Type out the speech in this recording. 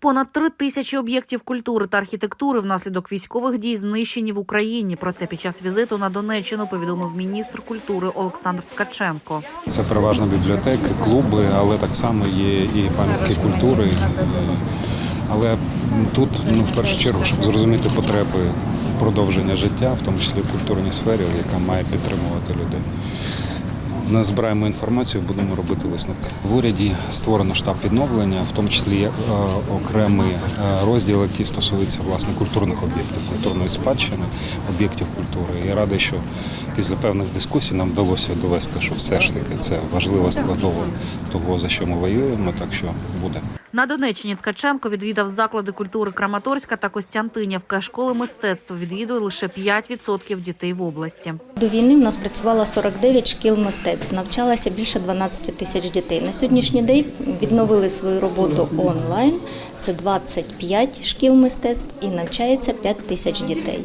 Понад три тисячі об'єктів культури та архітектури внаслідок військових дій знищені в Україні. Про це під час візиту на Донеччину повідомив міністр культури Олександр Ткаченко. Це переважно бібліотеки, клуби, але так само є і пам'ятки культури. Але тут, ну, в першу чергу, щоб зрозуміти потреби продовження життя, в тому числі в культурній сфері, яка має підтримувати людей. Ми збираємо інформацію, будемо робити висновки. В уряді створено штаб відновлення, в тому числі е, окремий е, розділ, який стосується власне культурних об'єктів, культурної спадщини, об'єктів культури. Я радий, що після певних дискусій нам вдалося довести, що все ж таки це важлива складова того, за що ми воюємо, так що буде. На Донеччині Ткаченко відвідав заклади культури Краматорська та Костянтинівка. Школи мистецтва відвідує лише 5% дітей в області. До війни в нас працювало 49 шкіл мистецтв, навчалося більше 12 тисяч дітей. На сьогоднішній день відновили свою роботу онлайн. Це 25 шкіл мистецтв і навчається 5 тисяч дітей.